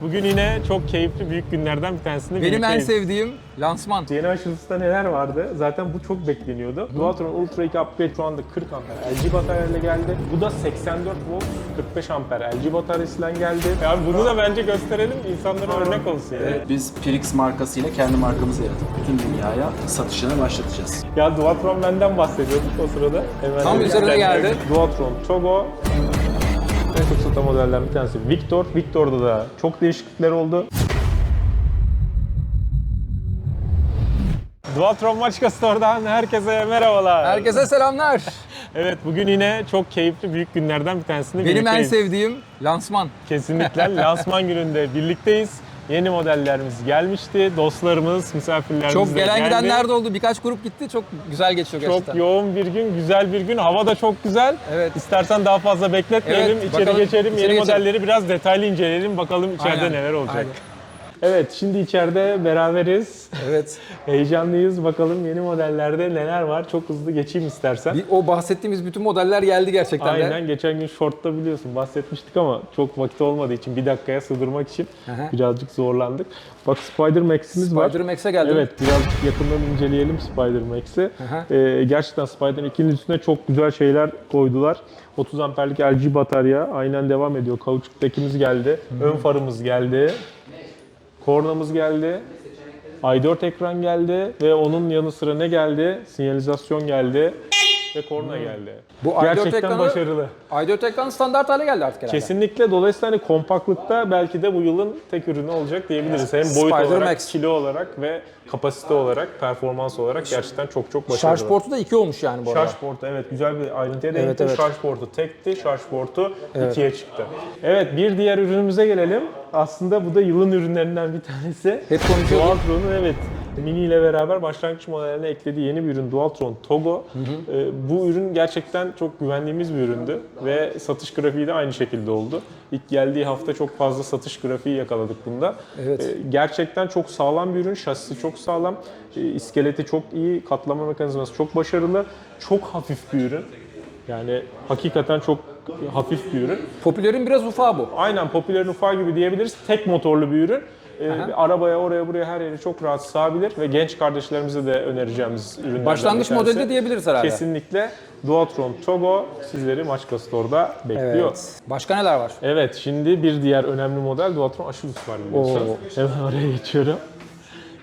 Bugün yine çok keyifli büyük günlerden bir tanesinde Benim en birlikteyiz. sevdiğim lansman. Yeni aşılısında neler vardı? Zaten bu çok bekleniyordu. Dualtron Ultra 2 Upgrade şu anda 40 amper LG bataryayla geldi. Bu da 84 volt 45 amper LG bataryasıyla geldi. Ya bunu da bence gösterelim insanlara örnek olsun yani. Biz Pirix markasıyla kendi markamızı yaratıp bütün dünyaya satışını başlatacağız. Ya Dualtron benden bahsediyorduk o sırada. Hemen Tam üzerine geldi. Dualtron Togo. En çok satan modellerden bir tanesi Victor. Victor'da da çok değişiklikler oldu. Dualtron Maçka Store'dan herkese merhabalar. Herkese selamlar. Evet bugün yine çok keyifli büyük günlerden bir tanesinde Benim en sevdiğim lansman. Kesinlikle lansman gününde birlikteyiz. Yeni modellerimiz gelmişti. Dostlarımız, misafirlerimiz Çok de gelen geldi. gidenler de oldu. Birkaç grup gitti. Çok güzel geçiyor Çok gerçekten. yoğun bir gün, güzel bir gün. Hava da çok güzel. Evet. İstersen daha fazla bekletmeyelim. Evet, içeri bakalım, geçelim. içeri Yeni geçelim. modelleri biraz detaylı inceleyelim. Bakalım içeride Aynen, neler olacak. aynen. Evet, şimdi içeride beraberiz. Evet. Heyecanlıyız. Bakalım yeni modellerde neler var. Çok hızlı geçeyim istersen. Bir, o bahsettiğimiz bütün modeller geldi gerçekten de. Aynen geçen gün short'ta biliyorsun bahsetmiştik ama çok vakit olmadığı için bir dakikaya sığdırmak için Aha. birazcık zorlandık. Bak Spider Max'imiz var. Spider Max'e geldi. Evet birazcık yakından inceleyelim Spider Max'i. Ee, gerçekten Spider 2'nin üstüne çok güzel şeyler koydular. 30 amperlik LG batarya aynen devam ediyor. Kauçuk dekimiz geldi. Ön farımız geldi. Kornamız geldi. i4 ekran geldi ve onun yanı sıra ne geldi? Sinyalizasyon geldi ve korna geldi. Bu i4 Gerçekten ekranı- başarılı. i4 ekran standart hale geldi artık herhalde. Kesinlikle dolayısıyla hani kompaktlıkta belki de bu yılın tek ürünü olacak diyebiliriz. Hem boyut Spider olarak, Max. kilo olarak ve kapasite olarak, performans olarak gerçekten çok çok başarılı. Şarj portu da 2 olmuş yani bu arada. Şarj portu evet güzel bir ayrıntıya değindi. Evet, evet. Şarj portu tekti, şarj portu ikiye çıktı. Evet bir diğer ürünümüze gelelim. Aslında bu da yılın ürünlerinden bir tanesi. Hep konuşuyorduk. Dualtron'un evet Mini ile beraber başlangıç modeline eklediği yeni bir ürün Dualtron Togo. Ee, bu ürün gerçekten çok güvendiğimiz bir üründü ve satış grafiği de aynı şekilde oldu. İlk geldiği hafta çok fazla satış grafiği yakaladık bunda. Evet. Ee, gerçekten çok sağlam bir ürün, şasisi çok sağlam, e, iskeleti çok iyi, katlama mekanizması çok başarılı, çok hafif bir ürün. Yani hakikaten çok hafif bir ürün. Popülerin biraz ufağı bu. Aynen popülerin ufağı gibi diyebiliriz. Tek motorlu bir ürün. Aha. arabaya, oraya, buraya her yere çok rahat sığabilir ve genç kardeşlerimize de önereceğimiz ürünlerden Başlangıç bir tanesi. modeli de diyebiliriz herhalde. Kesinlikle Dualtron Togo sizleri Maçka Store'da bekliyor. Evet. Başka neler var? Evet, şimdi bir diğer önemli model Dualtron Aşilus var biliyorsun. Oo. Hemen oraya geçiyorum.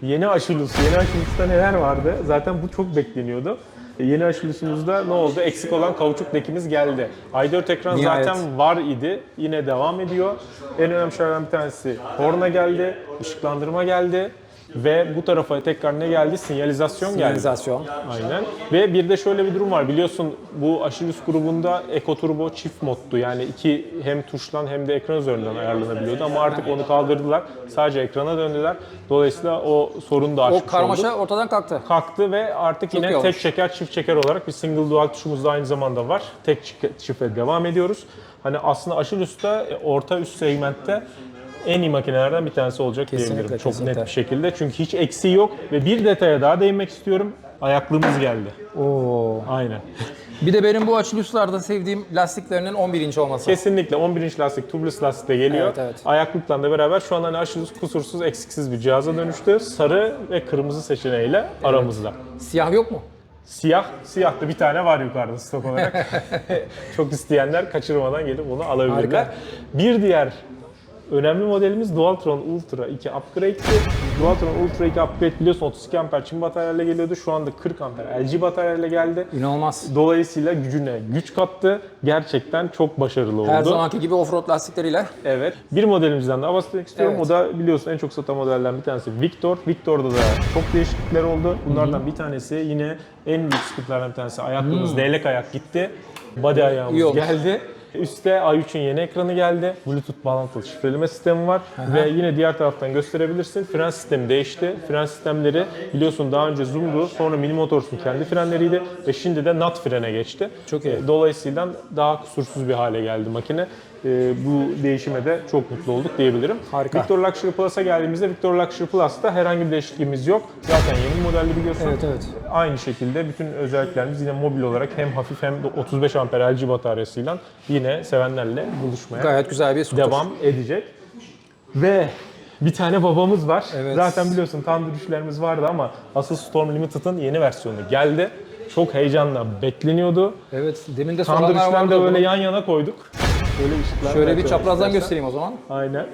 Yeni Aşilus, yeni Aşilus'ta neler vardı? Zaten bu çok bekleniyordu. E, Yeni Aşilus'umuzda ne oldu? Eksik olan kauçuk dekimiz geldi. i4 ekran Nihayet. zaten var idi. Yine devam ediyor. En önemli şeylerden bir tanesi korna geldi, ışıklandırma geldi ve bu tarafa tekrar ne geldi? Sinyalizasyon geldi. Sinyalizasyon. Aynen. Ve bir de şöyle bir durum var. Biliyorsun bu Aşilus grubunda Eco Turbo çift moddu. Yani iki hem tuşlan hem de ekran üzerinden ayarlanabiliyordu. Ama artık onu kaldırdılar. Sadece ekrana döndüler. Dolayısıyla o sorun da aşmış O karmaşa olduk. ortadan kalktı. Kalktı ve artık iyi yine olmuş. tek çeker çift çeker olarak bir single dual tuşumuz da aynı zamanda var. Tek çi- çifte devam ediyoruz. Hani aslında Aşilus'ta e, orta üst segmentte en iyi makinelerden bir tanesi olacak Kesinlikle, diyebilirim. Çok kesinlikle. net bir şekilde. Çünkü hiç eksiği yok ve bir detaya daha değinmek istiyorum. Ayaklığımız geldi. Oo. Aynen. Bir de benim bu Achilus'larda sevdiğim lastiklerinin 11 inç olması. Kesinlikle 11 inç lastik, tubeless lastik de geliyor. Evet, evet. Ayaklıkla da beraber şu an hani Aşilus kusursuz, eksiksiz bir cihaza dönüştü. Sarı ve kırmızı seçeneğiyle aramızda. Siyah yok mu? Siyah, siyah da bir tane var yukarıda stok olarak. Çok isteyenler kaçırmadan gelip bunu alabilirler. Harika. Bir diğer önemli modelimiz Dualtron Ultra 2 Upgrade'ti. Dualtron Ultra 2 Upgrade biliyorsun 32 amper çin bataryayla geliyordu. Şu anda 40 amper LG bataryayla geldi. İnanılmaz. Dolayısıyla gücüne güç kattı. Gerçekten çok başarılı oldu. Her zamanki gibi offroad lastikleriyle. Evet. Bir modelimizden daha bahsetmek istiyorum. Evet. O da biliyorsun en çok satan modellerden bir tanesi Victor. Victor'da da çok değişiklikler oldu. Bunlardan bir tanesi yine en büyük sıkıntılardan bir tanesi ayaklığımız leylek ayak gitti. Body ayağımız olmuş. geldi. Üste A3'ün yeni ekranı geldi. Bluetooth bağlantılı şifreleme sistemi var. Ve yine diğer taraftan gösterebilirsin. Fren sistemi değişti. Fren sistemleri biliyorsun daha önce Zoom'du. Sonra Mini Motors'un kendi frenleriydi. Ve şimdi de NAT frene geçti. Çok iyi. Dolayısıyla daha kusursuz bir hale geldi makine. E, bu değişime de çok mutlu olduk diyebilirim. Harika. Victor Luxury Plus'a geldiğimizde Victor Luxury Plus'ta herhangi bir değişikliğimiz yok. Zaten yeni modelli biliyorsun. Evet, evet. Aynı şekilde bütün özelliklerimiz yine mobil olarak hem hafif hem de 35 amper LG bataryasıyla yine sevenlerle buluşmaya Gayet güzel bir skuter. devam edecek. Ve bir tane babamız var. Evet. Zaten biliyorsun Thunder üçlerimiz vardı ama asıl Storm Limited'ın yeni versiyonu geldi. Çok heyecanla bekleniyordu. Evet, demin de soranlar üçlerini vardı. de o böyle yan yana koyduk. Böyle ışıklar Şöyle bir çaprazdan istersen. göstereyim o zaman. Aynen.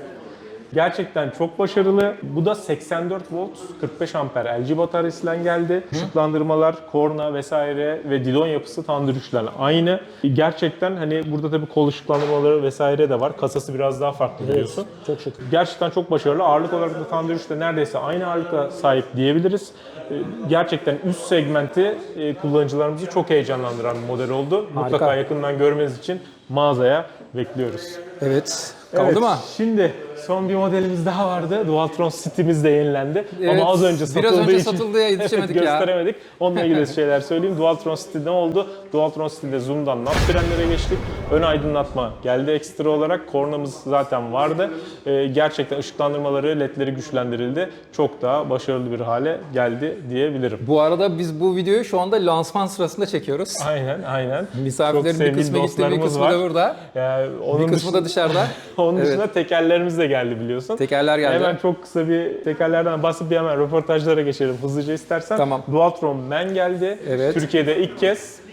Gerçekten çok başarılı. Bu da 84 volt 45 amper LG bataryasıyla geldi. Işıklandırmalar, korna vesaire ve didon yapısı Thunder 3'lerle aynı. Gerçekten hani burada tabii kol ışıklandırmaları vesaire de var. Kasası biraz daha farklı biliyorsun. Çok şık. Gerçekten çok başarılı. Ağırlık olarak da Thunder 3'te neredeyse aynı ağırlıkla sahip diyebiliriz. Ee, Gerçekten üst segmenti e, kullanıcılarımızı çok heyecanlandıran bir model oldu. Mutlaka yakından görmeniz için mağazaya bekliyoruz. Evet. Kaldı Evet, mı? Şimdi son bir modelimiz daha vardı. Dualtron City'miz de yenilendi. Evet, Ama az önce biraz satıldığı önce için satıldı ya, yetişemedik evet, ya. gösteremedik. Onunla ilgili şeyler söyleyeyim. Dualtron City ne oldu? Dualtron City'de zoom'dan nap frenlere geçtik. Ön aydınlatma geldi ekstra olarak. Kornamız zaten vardı. Ee, gerçekten ışıklandırmaları, ledleri güçlendirildi. Çok daha başarılı bir hale geldi diyebilirim. Bu arada biz bu videoyu şu anda lansman sırasında çekiyoruz. Aynen, aynen. Misafirlerin bir kısmı gitti, bir kısmı var. da burada. Yani onun Bir kısmı da dışarıda. Onun Evet. dışında tekerlerimiz de geldi biliyorsun. Tekerler geldi. Hemen çok kısa bir tekerlerden bahsedip bir hemen röportajlara geçelim hızlıca istersen. Tamam. Dualtron Man geldi. Evet. Türkiye'de ilk kez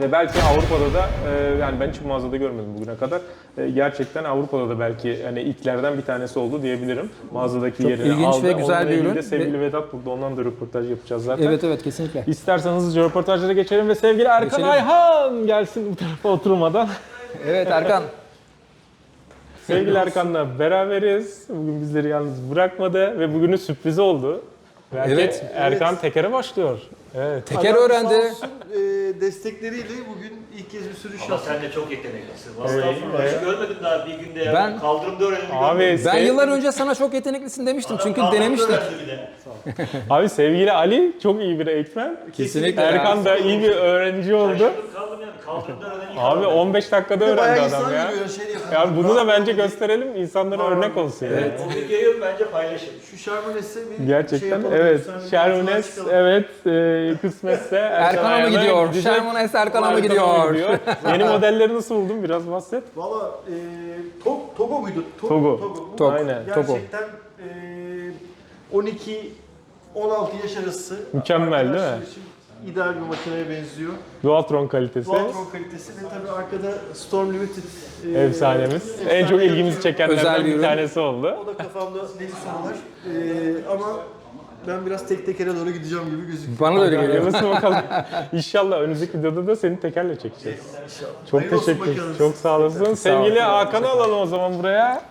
ve belki Avrupa'da da e, yani ben hiç mağazada görmedim bugüne kadar. E, gerçekten Avrupa'da da belki hani ilklerden bir tanesi oldu diyebilirim. Mağazadaki yerini ilginç aldı. ve güzel Onunla bir ürün de sevgili Vedat burada ondan da röportaj yapacağız zaten. Evet evet kesinlikle. İstersen hızlıca röportajlara geçelim ve sevgili Erkan Geçelim. Ayhan gelsin bu tarafa oturmadan. Evet Erkan. Sevgili Erkan'la beraberiz. Bugün bizleri yalnız bırakmadı ve bugünün sürprizi oldu. Belki Evet. Erkan tekere başlıyor. Evet. Teker Adam öğrendi. olsun, e, destekleriyle bugün ilk kez bir sürüş Ama sen de çok yeteneklisin. Estağfurullah. Hiç görmedim daha bir günde ya. Ben- Kaldırımda öğrendim. Abi, Ben yıllar önce sana çok yeteneklisin demiştim çünkü denemiştik. de. abi sevgili Ali çok iyi bir eğitmen. Kesinlikle. Erkan da iyi bir öğrenci oldu. Kaldım yani. Abi adam. 15 dakikada öğrendi adam ya. şey. Ya bunu da bence gösterelim insanlara örnek olsun yani. O videoyu bence paylaşın. Şu Şarmones'e bir şey Gerçekten yapalım. evet. Çıkalım. evet e, kısmetse Erkan Erkan'a mı gidiyor? Şermones Erkan'a mı gidiyor? Yeni modelleri nasıl buldun biraz bahset. Valla e, to, Togo muydu? To- Togo. Bu Togo. Aynen. Togo. Gerçekten e, 12 16 yaş arası Mükemmel, değil mi? için ideal bir makineye benziyor. Dualtron kalitesi. Dualtron kalitesi ve tabii arkada Storm Limited e, Efsanemiz. efsane En çok ilgimizi çekenlerden Özel bir bir tanesi oldu. O da kafamda deli sorular. E, ama ben biraz tek tekere doğru gideceğim gibi gözüküyor. Bana da öyle geliyor. Hayırlısı bakalım. İnşallah önümüzdeki videoda da seni tekerle çekeceğiz. Çok Hayırlı teşekkür bakalım. Çok sağ olasın. Sevgili Hakan'ı alalım o zaman buraya.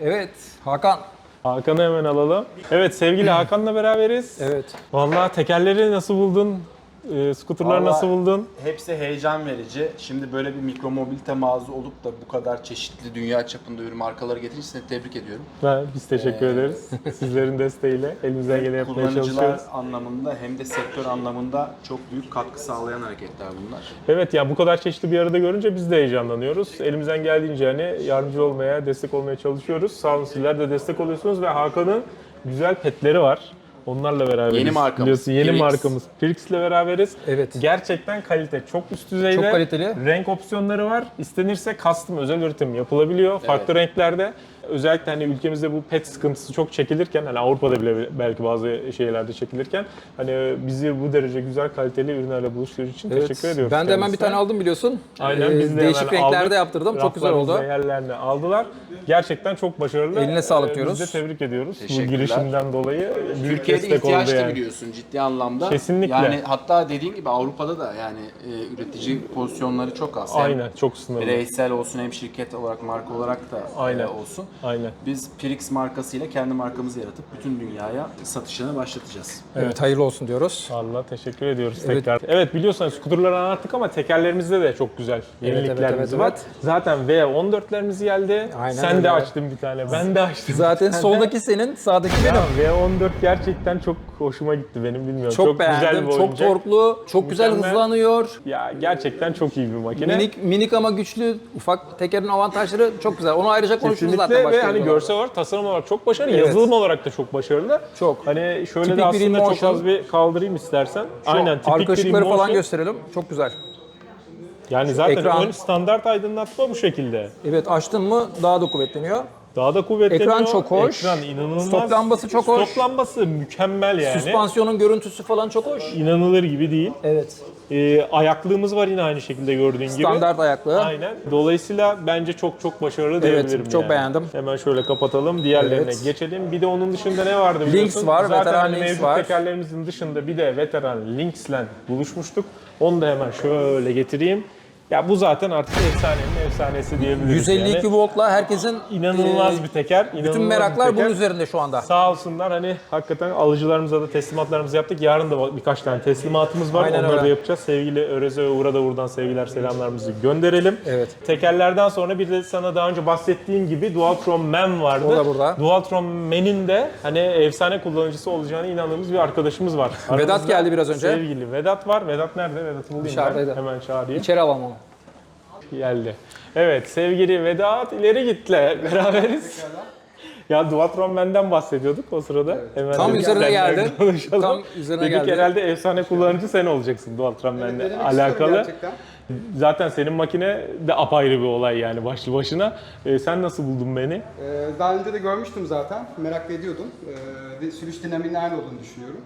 Evet. Hakan. Hakan'ı hemen alalım. Evet sevgili Hakan'la beraberiz. Evet. Vallahi tekerleri nasıl buldun? Ee, skuterları Vallahi- nasıl buldun? Hepsi heyecan verici. Şimdi böyle bir mikromobilite mağaza olup da bu kadar çeşitli dünya çapında ürün markaları getirince seni tebrik ediyorum. Ha, biz teşekkür ederiz. Sizlerin desteğiyle elimizden geleni yapmaya Kullanıcılar çalışıyoruz. anlamında hem de sektör anlamında çok büyük katkı sağlayan hareketler bunlar. Evet ya bu kadar çeşitli bir arada görünce biz de heyecanlanıyoruz. Elimizden geldiğince hani yardımcı olmaya, destek olmaya çalışıyoruz. Sağ olun sizler de destek oluyorsunuz ve Hakan'ın güzel petleri var. Onlarla beraberiz. Yeni markamız, Biliyorsun yeni Pirix. markamız. Pirix ile beraberiz. Evet. Gerçekten kalite çok üst düzeyde. Çok kaliteli. Renk opsiyonları var. İstenirse custom özel üretim yapılabiliyor. Farklı renklerde. Özellikle hani ülkemizde bu pet sıkıntısı çok çekilirken hani Avrupa'da bile belki bazı şeylerde çekilirken hani bizi bu derece güzel kaliteli ürünlerle buluştuğu için Evet. teşekkür ediyoruz. Ben de hemen bir tane aldım biliyorsun. Aynen Ee, biz de Değişik hemen renklerde aldık. yaptırdım. Çok güzel oldu. Yerlerini aldılar. Gerçekten çok başarılı. Eline sağlık Ee, diyoruz. Biz de tebrik ediyoruz. Bu girişimden dolayı Türkiye'de destek ihtiyaç oldu da yani. biliyorsun ciddi anlamda. Kesinlikle. Yani hatta dediğin gibi Avrupa'da da yani e, üretici pozisyonları çok az. Hem Aynen çok sınırlı. bireysel olsun hem şirket olarak marka olarak da e, Aynen. olsun. Aynen. Biz Pirix markasıyla kendi markamızı yaratıp bütün dünyaya satışını başlatacağız. Evet hayırlı olsun diyoruz. Allah teşekkür ediyoruz Evet. tekrar. Evet biliyorsunuz skuterları anlattık ama tekerlerimizde de çok güzel yeniliklerimiz evet, evet, var. evet. Zaten V14'lerimiz geldi. Aynen Sen öyle. de açtın bir tane. Ben de açtım. Zaten soldaki senin, sağdaki benim. Ya, V14 gerçekten çok hoşuma gitti benim bilmiyorum. Çok, güzel beğendim. bir Çok torklu, çok güzel Mükemmel. hızlanıyor. Ya gerçekten çok iyi bir makine. Minik minik ama güçlü. Ufak tekerin avantajları çok güzel. Onu ayrıca konuşuruz zaten. Ve başka hani videolarda. görsel olarak, tasarım olarak çok başarılı, Evet. yazılım olarak da çok başarılı. Çok. Hani şöyle Tipik de bir aslında çok InMotion. az bir kaldırayım istersen. Şu Aynen tipik arka bir ışıkları falan gösterelim. Çok güzel. Yani zaten Ekran. ön standart aydınlatma bu şekilde. Evet açtın mı daha da kuvvetleniyor. Daha da kuvvetleniyor. Ekran çok hoş. Ekran inanılmaz. Stop lambası çok hoş. Stop lambası mükemmel yani. Süspansiyonun görüntüsü falan çok hoş. İnanılır gibi değil. Evet. Ee, ayaklığımız var yine aynı şekilde gördüğün gibi. Standart ayaklı. Aynen. Dolayısıyla bence çok çok başarılı Evet, diyebilirim çok yani. beğendim. Hemen şöyle kapatalım. Diğerlerine Evet. geçelim. Bir de onun dışında ne vardı biliyorsun? Lynx var, Zaten veteran hani mevcut var. tekerlerimizin dışında bir de veteran Lynx'le buluşmuştuk. Onu da hemen şöyle getireyim. Ya bu zaten artık efsanenin efsanesi diyebiliriz 152 yani. voltla herkesin İnanılmaz e, bir teker. inanılmaz bütün meraklar teker. bunun üzerinde şu anda. Sağ olsunlar hani hakikaten alıcılarımıza da teslimatlarımızı yaptık. Yarın da birkaç tane teslimatımız var. Aynen Onları öyle. da yapacağız. Sevgili Öreze ve Uğur'a da buradan sevgiler selamlarımızı gönderelim. Evet. Tekerlerden sonra bir de sana daha önce bahsettiğim gibi Dualtron Man vardı. O da burada. Dualtron Man'in de hani efsane kullanıcısı olacağına inandığımız bir arkadaşımız var. Aramızda geldi biraz önce. Sevgili Vedat var. Vedat nerede? Vedat'ı bulayım Dışarıdaydı. ben. Hemen çağırayım. İçeri alalım onu. Geldi. Evet sevgili Vedat ileri gitle beraberiz. Ya Duatron benden bahsediyorduk o sırada. Hemen Tam dedik, üzerine geldi. konuşalım. Tam üzerine dedik geldi. herhalde efsane kullanıcı sen olacaksın Duatron benle alakalı. Zaten senin makine de apayrı bir olay yani başlı başına. Ee, sen nasıl buldun beni? Ee, Daha önce de görmüştüm zaten. Merak ediyordum. Ee, Sürüş dinamiğinin aynı olduğunu düşünüyorum.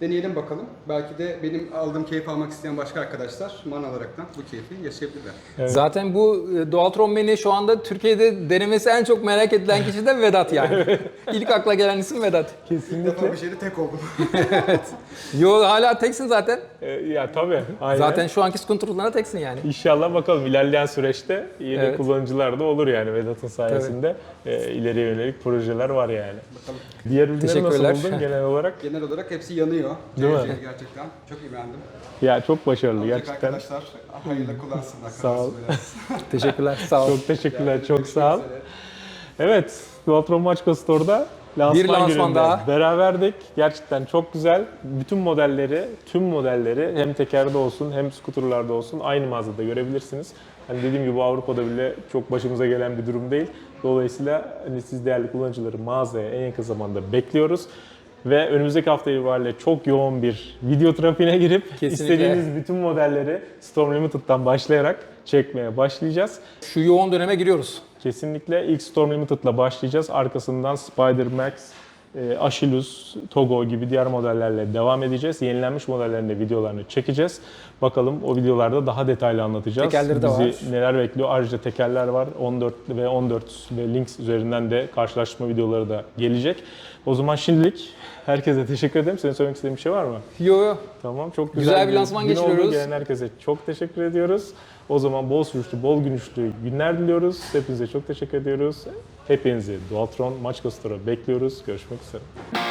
Deneyelim bakalım. Belki de benim aldığım keyif almak isteyen başka arkadaşlar man alaraktan bu keyfi yaşayabilirler. Zaten bu e, Dualtron Mini şu anda Türkiye'de denemesi en çok merak edilen kişi de Vedat yani. İlk akla gelen isim Vedat. İlk defa bir şeyde tek oldum. Yo hala teksin zaten. Ee, ya tabii. Aynen. Zaten şu anki skunturlarına teksin yani. İnşallah bakalım ilerleyen süreçte yeni Evet. kullanıcılar da olur yani Vedat'ın sayesinde. Ee, ileriye yönelik projeler var yani. Bakalım. Diğer ürünleri nasıl Teşekkürler. buldun genel olarak? Genel olarak hepsi yanıyor. Değil mi? Gerçekten. Çok iyi beğendim. Ya çok başarılı Alacak gerçekten. arkadaşlar hayırlı kullansınlar. Sağ ol. Teşekkürler. Sağ ol. Çok teşekkürler, çok sağ ol. Evet, Dualtron Maçka Store'da lansman, Bir lansman gününde daha. beraberdik. Gerçekten çok güzel. Bütün modelleri, tüm modelleri hem tekerde olsun hem skuterlarda olsun aynı mağazada görebilirsiniz. Hani dediğim gibi Avrupa'da bile çok başımıza gelen bir durum değil. Dolayısıyla hani siz değerli kullanıcıları mağazaya en yakın zamanda bekliyoruz. Ve önümüzdeki hafta itibariyle çok yoğun bir video trafiğine girip Kesinlikle. istediğiniz bütün modelleri Storm Limited'dan başlayarak çekmeye başlayacağız. Şu yoğun döneme giriyoruz. Kesinlikle ilk Storm Limited'la başlayacağız. Arkasından Spider Max, e, Achilles, Togo gibi diğer modellerle devam edeceğiz. Yenilenmiş modellerin de videolarını çekeceğiz. Bakalım o videolarda daha detaylı anlatacağız. Tekerleri de Bizi var. neler bekliyor. Ayrıca tekerler var. 14 ve 14 ve Lynx üzerinden de karşılaştırma videoları da gelecek. O zaman şimdilik herkese teşekkür ederim. Senin söylemek istediğin bir şey var mı? Yo yo. Tamam çok güzel, Güzel bir lansman gün oldu. geçiriyoruz. Gelen herkese çok teşekkür ediyoruz. O zaman bol sürüşlü, bol günüşlü günler diliyoruz. Hepinize çok teşekkür ediyoruz. Hepinizi Dualtron Maçka Store'a bekliyoruz. Görüşmek üzere.